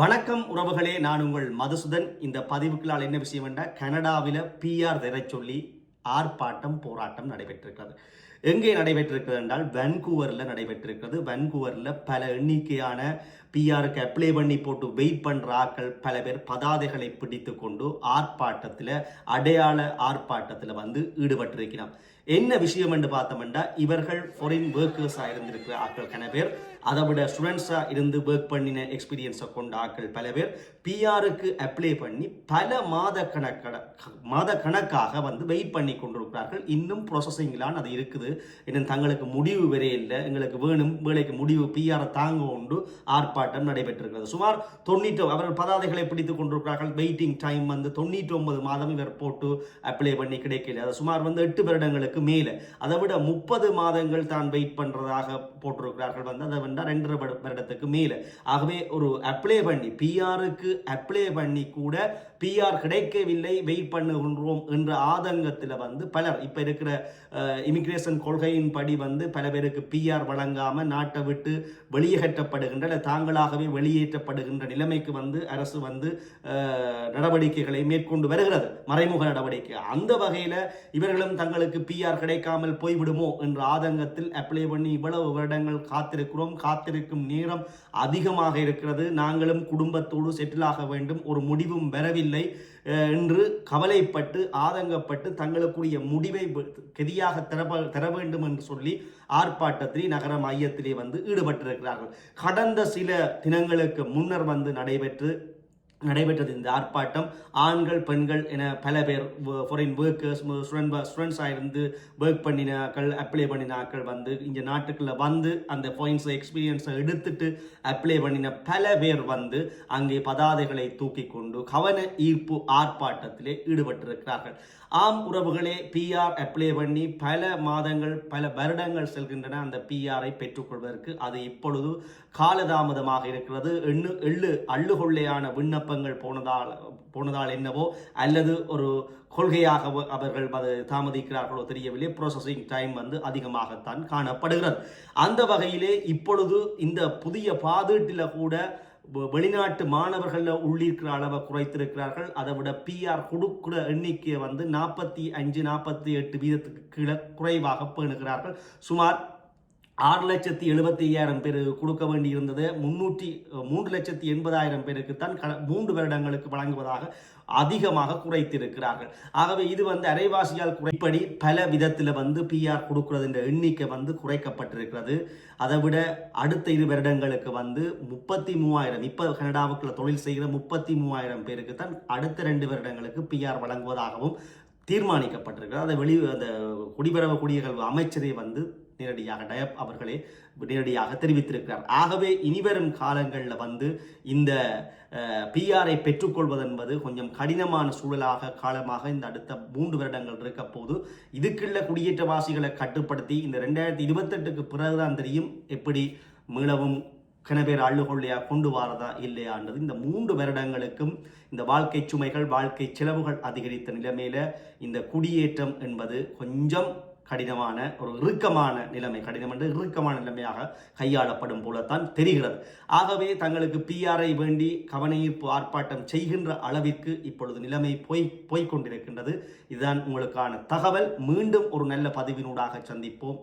வணக்கம் உறவுகளே நான் உங்கள் மதுசூதன். இந்த பதிவுக்களால் என்ன விஷயம் என்றால் கனடாவில் பிஆர் தர சொல்லி ஆர்ப்பாட்டம் போராட்டம் நடைபெற்றிருக்கிறது. எங்கே நடைபெற்றிருக்கிறது என்றால் வென்கூவரில் நடைபெற்றிருக்கிறது. வென்கூவரில் பல எண்ணிக்கையான பிஆருக்கு அப்ளை பண்ணி போட்டு வெயிட் பண்ணுற ஆட்கள் பல பேர் பதாதைகளை பிடித்து கொண்டு ஆர்ப்பாட்டத்தில் அடையாள ஆர்ப்பாட்டத்தில் வந்து ஈடுபட்டிருக்கிறான் என்ன விஷயம் என்று பார்த்தோம்னா இவர்கள் ஃபாரின் ஒர்க்கர்ஸாக இருந்திருக்கிற ஆட்கள் கன பேர். அதை விட ஸ்டூடெண்ட்ஸாக இருந்து ஒர்க் பண்ணின எக்ஸ்பீரியன்ஸை கொண்ட ஆட்கள் பல பேர் பிஆருக்கு அப்ளை பண்ணி பல மாத கணக்கட மாத கணக்காக வந்து வெயிட் பண்ணி கொண்டிருக்கிறார்கள். இன்னும் ப்ரொசஸிங்லான் அது இருக்குது. இன்னும் தங்களுக்கு முடிவு வரையே இல்லை. எங்களுக்கு வேணும். வேலைக்கு முடிவு பிஆரை தாங்க உண்டு ஆர்ப்பாட்டம் நடைபெற்றிருக்கிறது. சுமார் தொண்ணூற்றி அவர்கள் பதாதைகளை பிடித்துக் கொண்டிருக்கிறார்கள். வெயிட்டிங் டைம் வந்து தொண்ணூற்றி ஒன்பது மாதம் இவர் போட்டு அப்ளை பண்ணி கிடைக்கல. அது சுமார் வந்து எட்டு வருடங்களுக்கு மேலே. அதை விட முப்பது மாதங்கள் தான் வெயிட் பண்ணுறதாக போட்டிருக்கிறார்கள். வந்து அதை வேண்டாம் ரெண்டரை வருடத்துக்கு மேலே. ஆகவே ஒரு அப்ளை பண்ணி பிஆருக்கு அப்ளை பண்ணி கூட பிஆர் கிடைக்கவில்லை வெயிட் பண்ணுகின்றோம் என்ற ஆதங்கத்தில் வந்து பலர் இப்போ இருக்கிற இமிக்ரேஷன் கொள்கையின் படி வந்து பல பேருக்கு பிஆர் வழங்காமல் நாட்டை விட்டு வெளியேற்றப்படுகின்ற இல்லை தாங்களாகவே வெளியேற்றப்படுகின்ற நிலைமைக்கு வந்து அரசு வந்து நடவடிக்கைகளை மேற்கொண்டு வருகிறது. மறைமுக நடவடிக்கை. அந்த வகையில் இவர்களும் தங்களுக்கு பிஆர் கிடைக்காமல் போய்விடுமோ என்ற ஆதங்கத்தில் அப்ளை பண்ணி இவ்வளவு வருடங்கள் காத்திருக்கிறோம். காத்திருக்கும் நேரம் அதிகமாக இருக்கிறது. நாங்களும் குடும்பத்தோடு செட்டில் ஆக வேண்டும். ஒரு முடிவும் வரவில்லை. என்று கவலைப்பட்டு ஆதங்கப்பட்டு தங்களுக்குரிய முடிவை கெதியாக தர தர வேண்டும் என்று சொல்லி ஆர்ப்பாட்டத்தில் நகர மையத்திலே வந்து ஈடுபட்டிருக்கிறார்கள். கடந்த சில தினங்களுக்கு முன்னர் வந்து நடைபெற்று நடைபெற்றது இந்த ஆர்ப்பாட்டம். ஆண்கள் பெண்கள் என பல பேர் ஃபாரின் ஒர்க்கர்ஸ் ஸ்டூடெண்ட் ஸ்டூடெண்ட்ஸாக இருந்து ஒர்க் பண்ணினாக்கள் அப்ளை பண்ணினாக்கள் வந்து இந்த நாட்டுக்குள்ளே வந்து அந்த பாயிண்ட்ஸை எக்ஸ்பீரியன்ஸை எடுத்துட்டு அப்ளை பண்ணின பல பேர் வந்து அங்கே பதாதைகளை தூக்கி கொண்டு கவன ஈர்ப்பு ஆர்ப்பாட்டத்திலே ஈடுபட்டிருக்கிறார்கள். ஆம் உறவுகளே பிஆர் அப்ளை பண்ணி பல மாதங்கள் பல வருடங்கள் செல்கின்றன அந்த பிஆரை பெற்றுக்கொள்வதற்கு. அது இப்பொழுது காலதாமதமாக இருக்கிறது. எண்ணு எள்ளு அள்ளுகொள்ளையான விண்ணப்பங்கள் போனதால் போனதால் என்னவோ அல்லது ஒரு கொள்கையாக அவர்கள் அது தாமதிக்கிறார்களோ தெரியவில்லை. ப்ரோசஸிங் டைம் வந்து அதிகமாகத்தான் காணப்படுகிறது. அந்த வகையிலே இப்பொழுது இந்த புதிய பாதீட்டில் கூட வெளிநாட்டு மாணவர்களில் உள்ளிருக்கிற அளவை குறைத்திருக்கிறார்கள். அதை விட பிஆர் கொடுக்கிற எண்ணிக்கையை வந்து நாற்பத்தி அஞ்சு நாற்பத்தி எட்டு வீதத்துக்கு கீழே குறைவாக பேணுகிறார்கள். சுமார் ஆறு லட்சத்தி எழுபத்தி ஐயாயிரம் பேர் கொடுக்க வேண்டியிருந்தது. முன்னூற்றி மூன்று லட்சத்தி எண்பதாயிரம் பேருக்கு தான் க மூன்று வருடங்களுக்கு வழங்குவதாக அதிகமாக குறைத்திருக்கிறார்கள். ஆகவே இது வந்து அரைவாசியால் குறைப்படி பல விதத்தில் வந்து பிஆர் கொடுக்கிறது என்ற எண்ணிக்கை வந்து குறைக்கப்பட்டிருக்கிறது. அதை விட அடுத்த இரு வருடங்களுக்கு வந்து முப்பத்தி மூவாயிரம் இப்போ கனடாவுக்குள்ள தொழில் செய்கிற முப்பத்தி மூவாயிரம் பேருக்கு தான் அடுத்த ரெண்டு வருடங்களுக்கு பிஆர் வழங்குவதாகவும் தீர்மானிக்கப்பட்டிருக்கிறது. அதை வெளி அந்த குடிபெறவு குடியகல்வு அமைச்சரே வந்து நேரடியாக டயப் அவர்களே நேரடியாக தெரிவித்திருக்கிறார். ஆகவே இனிவரும் காலங்களில் வந்து இந்த பிஆரை பெற்றுக்கொள்வது என்பது கொஞ்சம் கடினமான சூழலாக காலமாக இந்த அடுத்த மூன்று வருடங்கள் இருக்க போது இதுக்குள்ள குடியேற்றவாசிகளை கட்டுப்படுத்தி இந்த ரெண்டாயிரத்தி இருபத்தெட்டுக்கு பிறகுதான் தெரியும் எப்படி மீளவும் கிணபேர் அள்ளுகொள்ளையா கொண்டு வரதா இல்லையான்றது இந்த மூன்று வருடங்களுக்கும் இந்த வாழ்க்கை சுமைகள் வாழ்க்கை செலவுகள் அதிகரித்த நிலைமையில இந்த குடியேற்றம் என்பது கொஞ்சம் கடினமான ஒரு இறுக்கமான நிலைமை. கடினம் என்று இறுக்கமான நிலைமையாக கையாளப்படும் போலத்தான் தெரிகிறது. ஆகவே தங்களுக்கு பிஆரை வேண்டி கவனஈர்ப்பு ஆர்ப்பாட்டம் செய்கின்ற அளவிற்கு இப்பொழுது நிலைமை போய் போய்கொண்டிருக்கின்றது இதுதான் உங்களுக்கான தகவல். மீண்டும் ஒரு நல்ல பதிவினூடாக சந்திப்போம்.